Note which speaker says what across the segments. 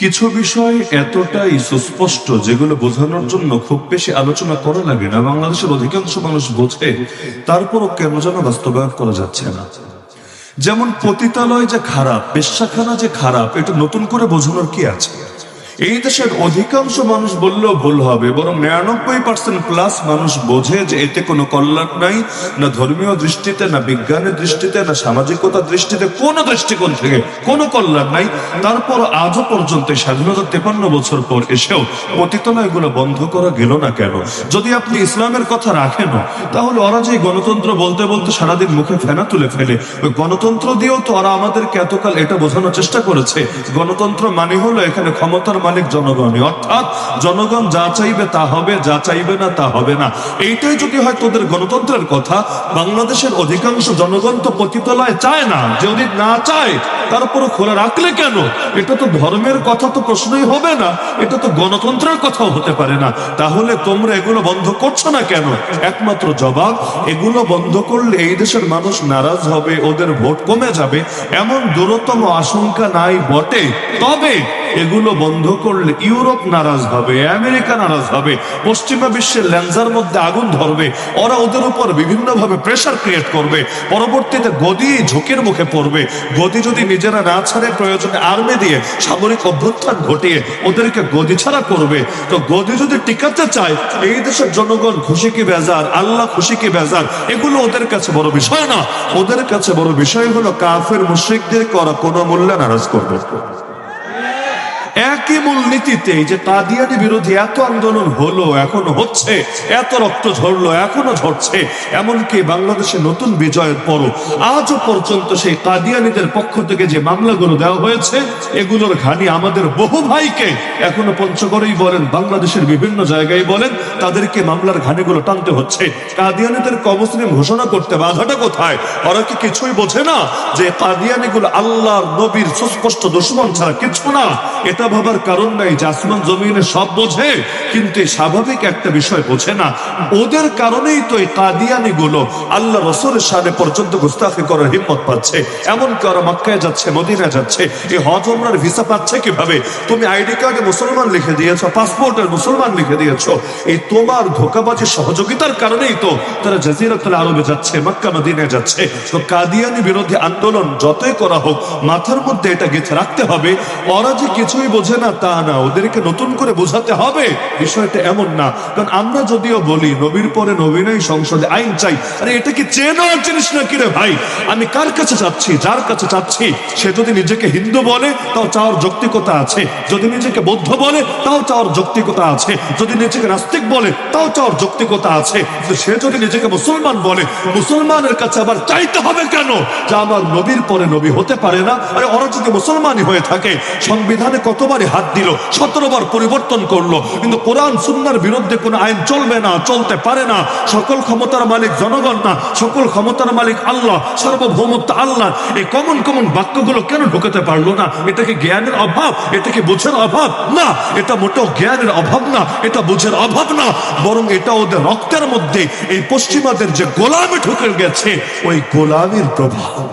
Speaker 1: কিছু বিষয় এতটাই সুস্পষ্ট যেগুলো বোঝানোর জন্য খুব বেশি আলোচনা করা লাগে না। বাংলাদেশের অধিকাংশ মানুষ বোঝে তারপরও কেন যেন বাস্তবায়ন করা যাচ্ছে না। যেমন পতিতালয় যে খারাপ, পেশাখানা যে খারাপ, এটা নতুন করে বোঝানোর কি আছে? এই দেশের অধিকাংশ মানুষ বললেও ভুল হবে, বরং নিরানব্বই পার্সেন্ট প্লাস মানুষ বোঝে যে এতে কোনো কল্যাণ নাই, না ধর্মীয় দৃষ্টিতে, না বিজ্ঞানের দৃষ্টিতে, না সামাজিকতার দৃষ্টিতে, কোনো দৃষ্টিকোণ থেকে কোনো কল্যাণ নাই। তারপর আজও পর্যন্ত স্বাধীনতা তেপান্ন বছর পর এসেও পতিতলা এগুলো বন্ধ করা গেল না কেন? যদি আপনি ইসলামের কথা রাখেন, তাহলে ওরা যে গণতন্ত্র বলতে বলতে সারাদিন মুখে ফেনা তুলে ফেলে, ওই গণতন্ত্র দিয়েও তো ওরা আমাদেরকে এতকাল এটা বোঝানোর চেষ্টা করেছে। গণতন্ত্র মানে হলো এখানে ক্ষমতার মালিক জনগণই। অর্থাৎ জনগণ যা চাইবে তা হবে, যা চাইবে না তা হবে না। এইটাই যদি হয় তোদের গণতন্ত্রের কথা, বাংলাদেশের অধিকাংশ জনগণ তো পতিতলায় চায় না। যদি না চায় তারপরে খোলা রাখলে কেন? এটা তো ধর্মের কথা তো প্রশ্নই হবে না। এটা তো গণতন্ত্রের কথাও হতে পারে না। তাহলে তোমরা এগুলো বন্ধ করছ না কেন? একমাত্র জবাব, এগুলো বন্ধ করলে এই দেশের মানুষ নারাজ হবে, ওদের ভোট কমে যাবে। এমন দূরতম আশঙ্কা নাই বটে। তবে এগুলো বন্ধ করলে ইউরোপ নারাজ হবে, আমেরিকা নারাজ হবে, পশ্চিমা বিশ্বের ল্যান্সার মধ্যে আগুন ধরবে, ওরা ওদের উপর বিভিন্ন ভাবে প্রেসার ক্রিয়েট করবে, পরবর্তীতে গদি ঝুঁকির মুখে পড়বে। গদি যদি নিজেরা না ছাড়ে, প্রয়োজনে আর্মি দিয়ে সামরিক অভ্যুত্থান ঘটিয়ে ওদেরকে গদি ছাড়া করবে। তো গদি যদি টিকাতে চায়, এই দেশের জনগণ খুশি কি বেজার, আল্লাহ খুশি কি বেজার, এগুলো ওদের কাছে বড় বিষয় না। ওদের কাছে বড় বিষয় হলো কাফের মুশ্রিকদের করা কোনো মূল্যে নারাজ করবে। একই মূলনীতিতে যে কাদিয়ানি বিরোধী এত আন্দোলন হলো, এখনও হচ্ছে, এত রক্ত ঝরলো, এখনও ঝরছে, এমনকি বাংলাদেশে নতুন বিজয়ের পরও আজও পর্যন্ত সেই কাদিয়ানিদের পক্ষ থেকে যে মামলাগুলো দেওয়া হয়েছে, এগুলোর ঘানি আমাদের বহু ভাইকে এখনও পঞ্চগড়েই বলেন, বাংলাদেশের বিভিন্ন জায়গায় বলেন, তাদেরকে মামলার ঘানিগুলো টানতে হচ্ছে। কাদিয়ানিদের কমসলিম ঘোষণা করতে বাধাটা কোথায়? ওরা কি কিছুই বোঝে না যে কাদিয়ানিগুলো আল্লাহ নবীর সুস্পষ্ট দুশ্মন ছাড়া কিছু না? এটা ভাবার কারণ নাই জমিনে সব বোঝে, কিন্তু স্বাভাবিক একটা বিষয় বোঝে না। ওদের কারণেই তো এই কাদিয়ানি গুলো আল্লাহ পর্যন্ত গুস্তাফি করার হিম্মত পাচ্ছে। মক্কায় যাচ্ছে মদিনা যাচ্ছে, এই হজ ওমরার ভিসা পাচ্ছে কীভাবে? তুমি আইডি কার্ডে মুসলমান লিখে দিয়েছ মুসলমান লিখে দিয়েছ। এই তোমার ধোকাবাজি সহযোগিতার কারণেই তো তারা জাজিরাতুল আরবে যাচ্ছে, মক্কা মদিনা যাচ্ছে। তো কাদিয়ানি বিরোধী আন্দোলন যতই করা হোক, মাথার মধ্যে এটা গেঁথে রাখতে হবে। ওরা যে কিছুই বোঝে না, তা না। ওদেরকে নতুন করে বোঝাতে হবে। বিষয়টা এমন না। কারণ আমরা যদিও বলি, নবীর পরে নবীনই সংসদে আইন চাই। আরে, এটা কি নেওয়ার জিনিস না কিরে ভাই? আমি কার কাছে চাচ্ছি, যার কাছে চাচ্ছি? সে যদি নিজেকে হিন্দু বলে, তাও চাওয়ার যৌক্তিকতা আছে। যদি নিজেকে বৌদ্ধ বলে, তাও চাওয়ার যৌক্তিকতা আছে। যদি নিজেকে নাস্তিক বলে, তাও চাওয়ার যৌক্তিকতা আছে। সে যদি নিজেকে মুসলমান বলে, মুসলমানের কাছে আবার চাইতে হবে কেন? যে আমার নবীর পরে নবী হতে পারে না। আরে, ওরা যদি মুসলমানই হয়ে থাকে, সংবিধানে কতবারই হাত দিল সতেরো বার পরিবর্তন করল, কিন্তু কোরআন, সুন্নার বিরুদ্ধে কোনো আইন চলবে না, চলতে পারে না। সকল ক্ষমতার মালিক জনগণ না, সকল ক্ষমতার মালিক আল্লাহ, সার্বভৌমত্ব আল্লাহ। এই কমন কমন বাক্যগুলো কেন ঢুকাতে পারল না? এটা কি জ্ঞানের অভাব? এটা কি বুঝের অভাব? না, এটা মোটেও জ্ঞানের অভাব না, এটা বুঝের অভাব না। বরং এটা ওদের রক্তের মধ্যে, এই পশ্চিমাদের যে গোলামে ঢুকে গেছে, ওই গোলামের প্রভাব।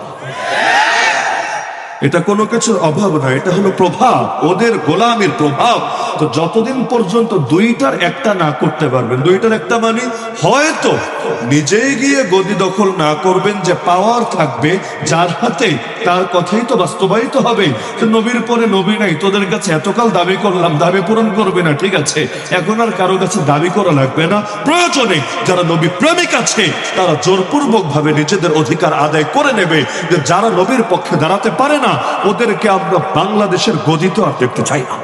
Speaker 1: এটা কোনো কিছুর অভাব না এটা হলো প্রভাব, ওদের গোলামের প্রভাব। তো যতদিন পর্যন্ত দুইটার একটা না করতে পারবেন, দুইটার একটা মানে হয়তো নিজেই গিয়ে গদি দখল না করবেন যে পাওয়ার থাকবে যার হাতে তার কথাই তো বাস্তবায়িত হবে। নবীর পরে নবী নাই, তোদের কাছে এতকাল দাবি করলাম, দাবি পূরণ করবে না, ঠিক আছে? এখন আর কারও কাছে দাবি করা লাগবে না। প্রয়োজনে যারা নবী প্রেমিক আছে, তারা জোরপূর্বক ভাবে নিজেদের অধিকার আদায় করে নেবে। যে যারা নবীর পক্ষে দাঁড়াতে পারে না ওদেরকে আমরা বাংলাদেশের গদিত আর দেখতে চাই না।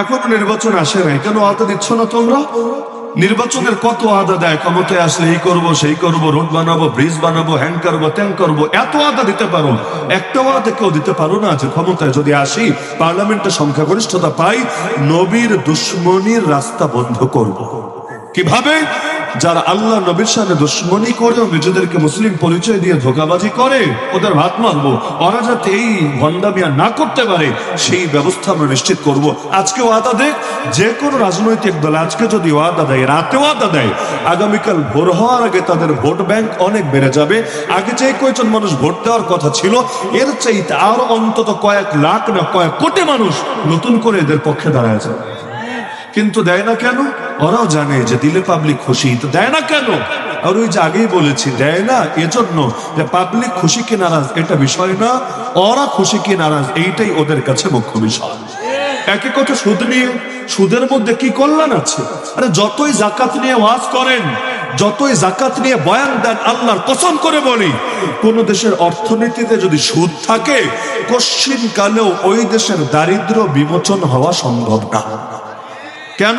Speaker 1: এখনও নির্বাচন আসে নাই, কেন আদা দিচ্ছ না তোমরা? নির্বাচনের কত আদা দেয়, ক্ষমতায় আসলে এই করব, সেই করব, রোড বানাবো, ব্রিজ বানাবো হ্যাং করব, ত্যাং করব, এত আদা দিতে পারো। একটাও আদা কেউ দিতে পারো না যে ক্ষমতায় যদি আসি, পার্লামেন্টে সংখ্যাগরিষ্ঠতা পাই, নবীর দুশ্মনির রাস্তা বন্ধ করব। কীভাবে? যারা আল্লাহ নবীর সামনে দুশ্মনী করেও নিজেদেরকে মুসলিম পরিচয় দিয়ে ধোকাবাজি করে, ওদের ভাত মারবো ওরা যাতে এই ভণ্ডামিয়া না করতে পারে, সেই ব্যবস্থা আমরা নিশ্চিত করব। আজকে ওয়াদা দেখ, যে কোনো রাজনৈতিক দল আজকে যদি ওয়াদা দেয়, রাতে ওয়াদা দেয়, আগামীকাল ভোর হওয়ার আগে তাদের ভোট ব্যাংক অনেক বেড়ে যাবে। আগে যে কয়েকজন মানুষ ভোট দেওয়ার কথা ছিল, এর চাইতে আরও অন্তত কয়েক লাখ না কয়েক কোটি মানুষ নতুন করে এদের পক্ষে দাঁড়ায় যাবে কিন্তু দেয় না কেন? ওরাও জানে যে দিলে পাবলিক খুশি, তো দেয় না কেন? আর ওই যে আগেই বলেছি, দেয় না, এজন্য যে পাবলিক খুশি কি নারাজ, এটা বিষয় না, ওরা খুশি কি নারাজ, এইটাই ওদের কাছে মুখ্য বিষয়। একই কথা সুদ নিয়ে, সুদের মধ্যে কি কল্যাণ আছে? আরে যতই জাকাত নিয়ে ওয়াজ করেন, যতই জাকাত নিয়ে বয়ান দেন, আল্লাহর কসম করে বলি, কোন দেশের অর্থনীতিতে যদি সুদ থাকে, কশ্চিন কালেও ওই দেশের দারিদ্র বিমোচন হওয়া সম্ভব না। কেন?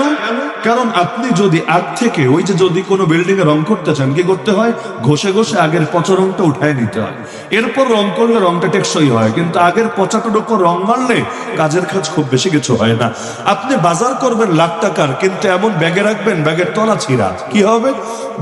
Speaker 1: কারণ আপনি যদি আগ থেকে ওই যে যদি কোনো বিল্ডিং এ রং করতে চান, কি করতে হয়? ঘষে ঘষে আগের পচা রংটা উঠায় নিতে হয়। এরপর রং করলে রংটা টেকসই হয়, কিন্তু আগের পচাটার উপর রং মারলে কাজের কাজ খুব বেশি কিছু হয় না। আপনি বাজার করবেন লাখ টাকার, কিন্তু এমন ব্যাগে রাখবেন, ব্যাগের তলা ছিঁড়া। কি হবে?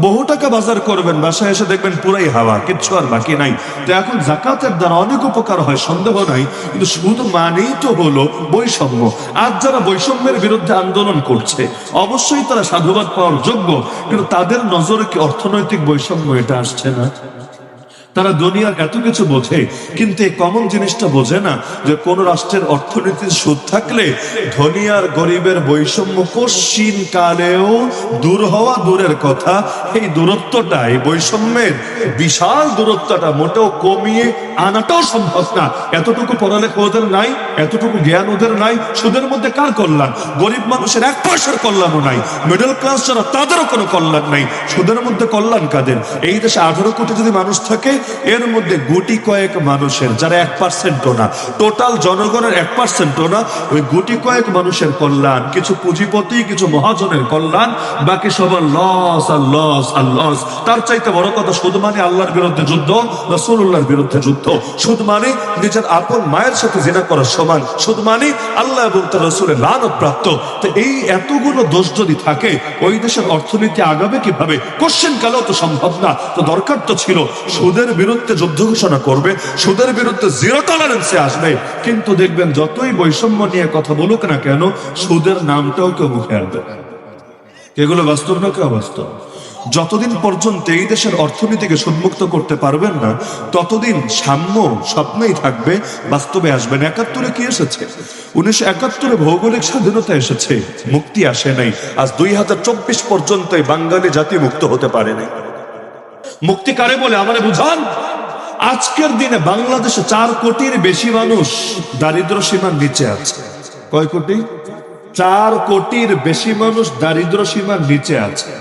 Speaker 1: বহু টাকা বাজার করবেন, বাসায় এসে দেখবেন পুরাই হাওয়া, কিচ্ছু আর বাকি নাই। তো এখন জাকাতের দ্বারা অনেক উপকার হয়, সন্দেহ নাই, কিন্তু শুধু মানেই তো হলো বৈষম্য। আজ যারা বৈষম্যের বিরুদ্ধে আন্দোলন করছে। অবশ্যই তারা সাধুবাদ পাওয়ার যোগ্য, কিন্তু তাদের নজরে কি অর্থনৈতিক বৈষম্য এটা আসছে না? তারা দুনিয়ার এত কিছু বোঝে, কিন্তু এই কমন জিনিসটা বোঝে না যে কোন রাষ্ট্রের অর্থনীতির সুদ থাকলে ধনী আর গরিবের বৈষম্য কশিন কালেও দূর হওয়া দূরের কথা। এই দূরত্বটা, এই বৈষম্যের বিশাল দূরত্বটা মোটেও কমিয়ে আনাটাও সম্ভব না। এতটুকু পড়ালেখা ওদের নাই, এতটুকু জ্ঞান ওদের নাই, সুদের মধ্যে কার কল্যাণ? গরিব মানুষের এক পয়সার কল্যাণও নাই মিডল ক্লাস যারা, তাদেরও কোনো কল্যাণ নাই। সুদের মধ্যে কল্যাণ কাদের? এই দেশে আঠারো কোটি যদি মানুষ থাকে এর মধ্যে গুটি কয়েক মানুষের, যারা এক পার্সেন্টও না টোটাল জনগণের এক পার্সেন্টও না, ওই গুটি কয়েক মানুষের কল্যাণ, কিছু পুঁজিপতি, কিছু মহাজনের কল্যাণ, বাকি সবার লস আর লস আর লস তার চাইতে বড় কথা সুদ মানে আল্লাহর বিরুদ্ধে যুদ্ধ রসুল্লাহর বিরুদ্ধে যুদ্ধ। সুদ মানে নিজের আপন মায়ের সাথে জেনা করার সমান। সুদ মানে আল্লাহ এবং তার রসুলের লানত প্রাপ্ত তো এই এতগুলো দোষ যদি থাকে, ওই দেশের অর্থনীতি আগাবে কীভাবে? কোশ্চেন কালেও তো সম্ভব না। তো দরকার তো ছিল সুদের বিরুদ্ধে যুদ্ধ ঘোষণা করবে, সুদের বিরুদ্ধে জিরো টলারেন্সে আসবে। কিন্তু দেখবেন যতই বৈষম্য নিয়ে কথা বলুক না কেন, সুদের নামটাও কেউ মুখে আনবে এগুলো বাস্তব না কেউ বাস্তব যতদিন পর্যন্ত এই দেশের অর্থনীতিকে সুদমুক্ত করতে পারবেন না, ততদিন সাম্য স্বপ্নেই থাকবে, বাস্তবে আসবেন একাত্তরে কি এসেছে? উনিশশো একাত্তরে ভৌগোলিক স্বাধীনতা এসেছে, মুক্তি আসে নাই। আজ দুই হাজার চব্বিশ পর্যন্ত বাঙালি জাতি মুক্ত হতে পারেনি মুক্তি কারে বলে আমার বুঝান? আজকের দিনে বাংলাদেশে চার কোটির বেশি মানুষ দারিদ্র সীমার নিচে আছে। কয় কোটি? চার কোটির বেশি মানুষ দারিদ্র সীমার নিচে আছে।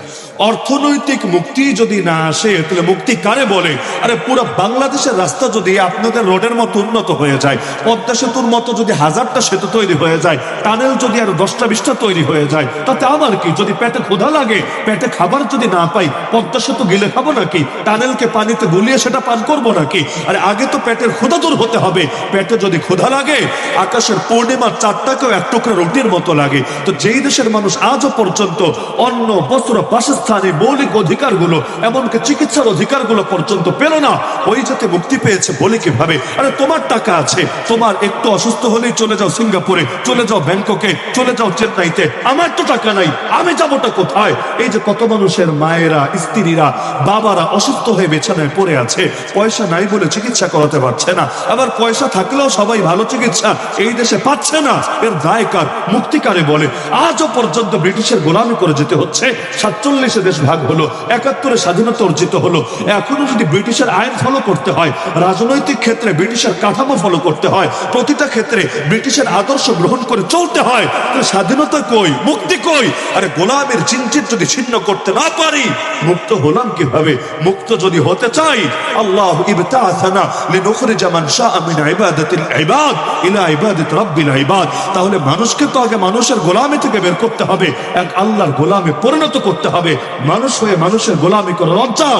Speaker 1: অর্থনৈতিক মুক্তি যদি না আসে, তাহলে মুক্তি কারে বলে? আরে পুরো বাংলাদেশের রাস্তা যদি আপনাদের রোডের মতো উন্নত হয়ে যায়, পদ্মা সেতুর মতো যদি হাজারটা সেতু তৈরি হয়ে যায়, টানেল যদি আরও দশটা বিশটা তৈরি হয়ে যায়, তাতে আমার কি? যদি পেটে ক্ষুধা লাগে, পেটে খাবার যদি না পাই, পদ্মা সেতু গিলে খাব নাকি? টানেলকে পানিতে গুলিয়ে সেটা পান করব নাকি? আরে আগে তো পেটের ক্ষুধা দূর হতে হবে। পেটে যদি ক্ষুধা লাগে, আকাশের পূর্ণিমার চারটাকেও এক টুকরা রুটির মতো লাগে। তো যেই দেশের মানুষ আজও পর্যন্ত অন্ন, বস্ত্র, বাসস্থান এই মৌলিক অধিকারগুলো, এমনকি চিকিৎসার অধিকারগুলো পর্যন্ত পেল না। ওই যাতে মুক্তি পেয়েছে বলে কীভাবে? আরে, তোমার টাকা আছে। তোমার একটু অসুস্থ হলেই চলে যাও সিঙ্গাপুরে, চলে যাও ব্যাংককে, চলে যাও চেন্নাইতে। আমার তো টাকা নাই, আমি যাবোটা কোথায়? এই যে কত মানুষের মায়েরা, স্ত্রীরা, বাবারা অসুস্থ হয়ে বিছানায় পড়ে আছে, পয়সা নাই বলে চিকিৎসা করাতে পারছে না। আবার পয়সা থাকলেও সবাই ভালো চিকিৎসা, এই দেশে পাচ্ছে না। এর দায় কার মুক্তিকারে বলে, আজও পর্যন্ত ব্রিটিশের গোলামি করে যেতে হচ্ছে। সাতচল্লিশে দেশ ভাগ হলো, একাত্তরে স্বাধীনতা অর্জিত হলো। এখনও যদি ব্রিটিশের আইন ফলো করতে হয়, রাজনৈতিক ক্ষেত্রে ব্রিটিশের কাঠামো ফলো করতে হয়, প্রতিটা ক্ষেত্রে ব্রিটিশের আদর্শ গ্রহণ করে চলতে হয় স্বাধীনতা কই, মুক্তি কই? আরে গোলামের চিনচিত যদি ছিন্ন করতে না পারি, মুক্ত হলাম কীভাবে? মুক্ত যদি হতে চাই, আল্লাহ ইবতাআসানা লিনুখরিজা মান শাআ মিন ইবাদাতিল ইবাদ, ইলা ইবাদাতি রাব্বিল ইবাদ। তাহলে মানুষকে তো আগে মানুষের গোলামি থেকে বের করতে হবে, এক আল্লাহর গোলামে পরিণত করতে হবে। মানুষ হয়ে মানুষের গোলামি করা লজ্জা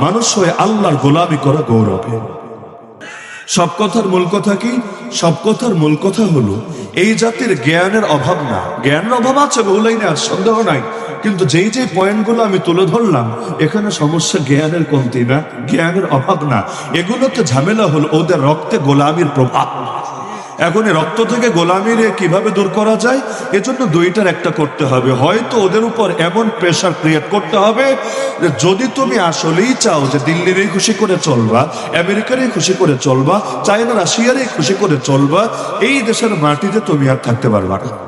Speaker 1: মানুষ হয়ে আল্লাহর গোলামি করা গৌরবে সব কথার মূল কথা কি? সব কথার মূল কথা হলো, এই জাতির জ্ঞানের অভাব না। জ্ঞানের অভাব আছে বহুলাই না সন্দেহ নাই। কিন্তু যেই যেই পয়েন্টগুলো আমি তুলে ধরলাম, এখানে সমস্যা জ্ঞানের কমতি না, জ্ঞানের অভাব না। এগুলোতে ঝামেলা হলো ওদের রক্তে গোলামির প্রভাব। এখন রক্ত থেকে গোলামির কীভাবে দূর করা যায়? এজন্য দুইটার একটা করতে হবে। হয়তো ওদের উপর এমন প্রেশার ক্রিয়েট করতে হবে যে যদি তুমি আসলেই চাও যে দিল্লিরই খুশি করে চলবা, আমেরিকারই খুশি করে চলবা চায়না রাশিয়ারই খুশি করে চলবা, এই দেশের মাটিতে তুমি আর থাকতে পারবা না।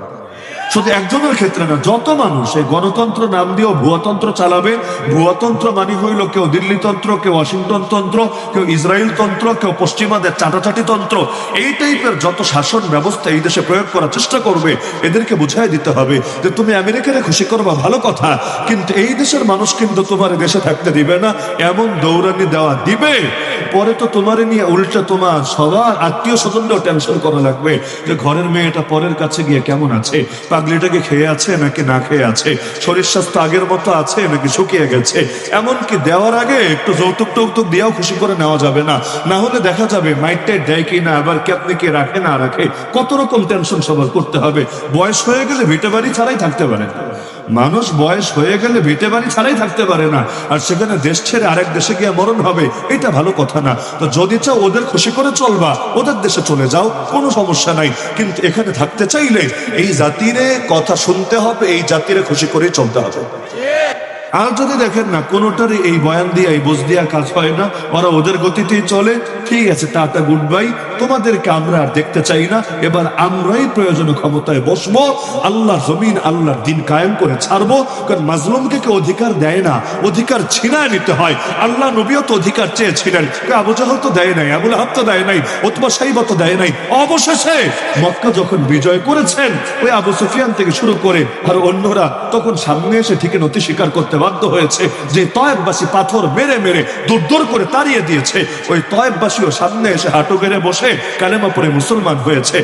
Speaker 1: শুধু একজনের ক্ষেত্রে না, যত মানুষ, এই গণতন্ত্র নাম দিয়েও ভুয়াতন্ত্র চালাবে ভুয়াতন্ত্র মানে হইল কেউ দিল্লি তন্ত্র, কেউ ওয়াশিংটন তন্ত্র, কেউ ইসরায়েল তন্ত্র, কেউ পশ্চিমাদের চাটাচাটি তন্ত্র। এই টাইপের যত শাসন ব্যবস্থা এই দেশে প্রয়োগ করার চেষ্টা করবে, এদেরকে বুঝাই দিতে হবে যে তুমি আমেরিকারে খুশি করবা, ভালো কথা, কিন্তু এই দেশের মানুষ কিন্তু তোমার দেশে থাকতে দিবে না, এমন দৌড়ানি দেওয়া দিবে। পরে তো তোমারে নিয়ে উল্টা তোমার সবার আত্মীয় স্বজনরাও টেনশন করা লাগবে যে ঘরের মেয়েটা পরের কাছে গিয়ে কেমন আছে? পাগলিটাকে খেয়ে আছে নাকি না খেয়ে আছে? শরীর স্বাস্থ্য আগের মতো আছে নাকি শুকিয়ে গেছে? এমনকি দেওয়ার আগে একটু যৌতুক টৌতুক দিয়েও খুশি করে নেওয়া যাবে না। না হলে দেখা যাবে মাইটটাই দেয় কি না আবার কে আপনি কে রাখে, না রাখে? কত রকম টেনশন সবার করতে হবে। বয়স হয়ে গেলে ভিটে বাড়ি ছাড়াই থাকতে পারে। মানুষ বয়স হয়ে গেলে ভিটে বাড়ি ছাড়াই থাকতে পারে না। আর সেখানে দেশ ছেড়ে আরেক দেশে গিয়ে মরণ হবে, এটা ভালো কথা না। তো যদি চাও ওদের খুশি করে চলবা, ওদের দেশে চলে যাও, কোনো সমস্যা নাই। কিন্তু এখানে থাকতে চাইলে এই জাতিরে কথা শুনতে হবে, এই জাতিরে খুশি করে চলতে হবে। আর যদি দেখেন না, কোনোটারই এই বয়ান দিয়ে, এই বোঝ দিয়া কাজ হয় না, ওরা ওদের গতিতেই চলে। ঠিক আছে, টাটা গুড বাই তোমাদেরকে আমরা আর দেখতে চাই না। এবার আমরাই প্রয়োজনীয় ক্ষমতায় বসবো। আল্লাহ জমিন, আল্লাহর দিন কায়েম করে ছাড়বো। কারণ মাজলুমকে কেউ অধিকার দেয় না। অধিকার ছিনায় নিতে হয়। আল্লাহ নবীও তো অধিকার চেয়েছিলেন। আবু জাহল তো দেয় নাই, আবুল হাব তো দেয় নাই ওতবা সাইবা তো দেয় নাই। অবশেষে মক্কা যখন বিজয় করেছেন, ওই আবু সুফিয়ান থেকে শুরু করে আর অন্যরা, তখন সামনে এসে ঠিক নতি স্বীকার করতে বাধ্য হয়েছে যে তয়েববাসী পাথর মেরে মেরে দূর দূর করে তাড়িয়ে দিয়েছে। ওই তয়েববাসীও সামনে এসে হাঁটু গেড়ে বসে কালেমা পরে মুসলমান হয়েছে।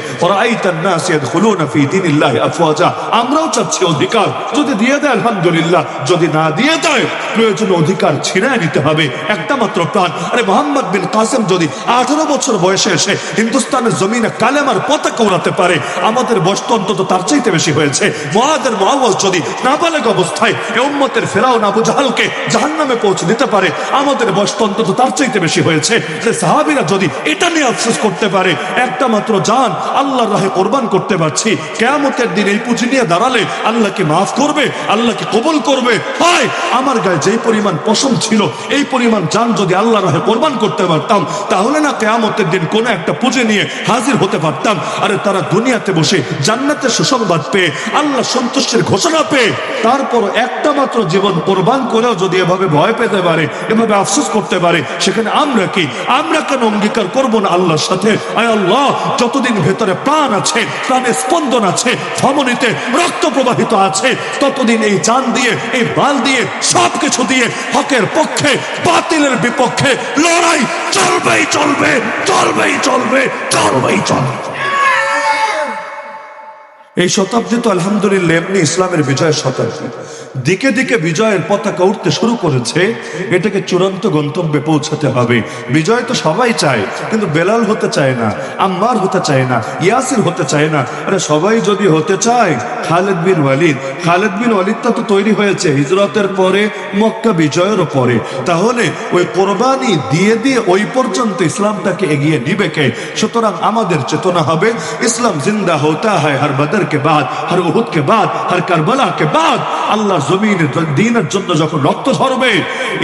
Speaker 1: আমরাও চাচ্ছি অধিকার। যদি দিয়ে দেয়, আলহামদুলিল্লাহ। যদি না দিয়ে দেয়, প্রয়োজন অধিকার ছিনায় নিতে হবে। একটা মাত্র প্রাণ। আরে মোহাম্মদ বিন কাসেম যদি আঠারো বছর বয়সে এসে হিন্দুস্তানের জমিনে কালেমার পতাকা উড়াতে পারে, আমাদের বয়স তো অন্তত তার চাইতে বেশি হয়েছে। মহাদের মহাওয়াজ যদি নাবালেগ অবস্থায় এ উম্মতের ফেরাও আবু জাহালকে জাহান্নামে পৌঁছে দিতে পারে। আমাদের বয়স তো অন্তত তার চাইতে বেশি হয়েছে। যে সাহাবিরা যদি এটা নিয়ে আফসোস করতে পারে, একটা মাত্র জান আল্লাহর রাহে কোরবান করতে পারছি। কেয়ামতের দিন এই পুঁজি নিয়ে দাঁড়ালে আল্লাহকে মাফ করবে? আল্লাহকে কবুল করবে? হয়, আমার গায়ে যেই পরিমাণ পছন্দ ছিল, এই পরিমাণ জান যদি আল্লাহ রাহে কোরবান করতে পারতাম, তাহলে না কেয়ামতের দিন কোনো একটা পুজো নিয়ে হাজির হতে পারতাম। আরে তারা দুনিয়াতে বসে জান্নাতের সুসংবাদ পেয়ে, আল্লাহ সন্তুষ্টির ঘোষণা পেয়ে তারপর একটা মাত্র জীবন কোরবান করেও যদি এভাবে ভয় পেতে পারে, এভাবে আফসোস করতে পারে, সেখানে আমরা কি? আমরা কেন অঙ্গীকার করব না আল্লাহর সাথে? আয় আল্লাহ, যতদিন ভেতরে প্রাণ আছে, প্রাণে স্পন্দন আছে, ধমনীতে রক্ত প্রবাহিত আছে, ততদিন এই জান দিয়ে, এই বাল দিয়ে সব কিছু দিয়ে হকের পক্ষে, বাতিলের বিপক্ষে লড়াই চলবেই চলবে চলবেই চলবে চলবেই চলবে। এই শতাব্দী তো আলহামদুলিল্লাহ, এমনি ইসলামের বিজয়ের শতাব্দী। দিকে দিকে বিজয়ের পতাকা উঠতে শুরু করেছে, এটাকে চূড়ান্ত গন্তব্যে পৌঁছাতে হবে। বিজয় তো সবাই চায়, কিন্তু বেলাল হতে চায় না, আম্মার হতে চায় না, ইয়াসির হতে চায় না। আরে সবাই যদি হতে চায়, খালেদ বিন ওয়ালিদ, খালেদ বিন ওয়ালিদটা তো তৈরি হয়েছে হিজরতের পরে, মক্কা বিজয়ের পরে। তাহলে ওই কোরবানি দিয়ে দিয়ে ওই পর্যন্ত ইসলামটাকে এগিয়ে নিবে কে? সুতরাং আমাদের চেতনা হবে, ইসলাম জিন্দা হতা হয় হর বদরকে বাদ, হর উহুদকে বাদ, হর কারবালাকে বাদ। আল্লাহ জমিন দিনের জন্য যখন রক্ত ঝরবে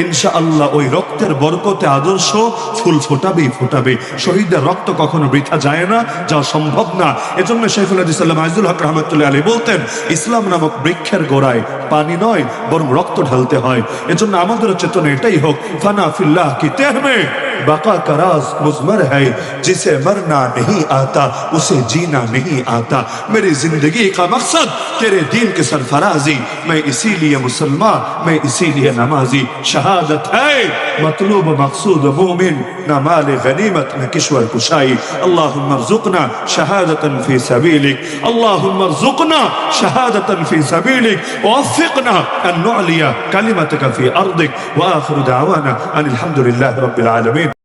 Speaker 1: ইনশা আল্লাহ ওই রক্তের বরকতে আদর্শ ফুল ফোটাবেই ফোটাবে। শহীদদের রক্ত কখনো বৃথা যায় না যা সম্ভব না। এজন্য শেখুল সাল্লাম আইজুল হক রহমতুল্লাহ আলী বলতেন, ইসলাম নামক বৃক্ষের গোড়ায় পানি নয়, বরং রক্ত ঢালতে হয়। এজন্য আমাদের চেতনা এটাই হোক, ফানা ফিল্লাহ কি তেহমে। بقا کا راز مزمر ہے، جسے مرنا نہیں آتا، اسے جینا نہیں آتا۔ میری زندگی کا مقصد تیرے دین کے سرفرازی۔ میں اسی لیے مسلمان میں اسی لیے نمازی۔ شہادت ہے، مطلوب مقصود مومن۔ نمال غنيمة من كشوى الكشاي. اللهم ارزقنا شهادة في سبيلك. اللهم ارزقنا شهادة في سبيلك. ووفقنا أن نعلي كلمتك في أرضك. وآخر دعوانا أن الحمد لله رب العالمين.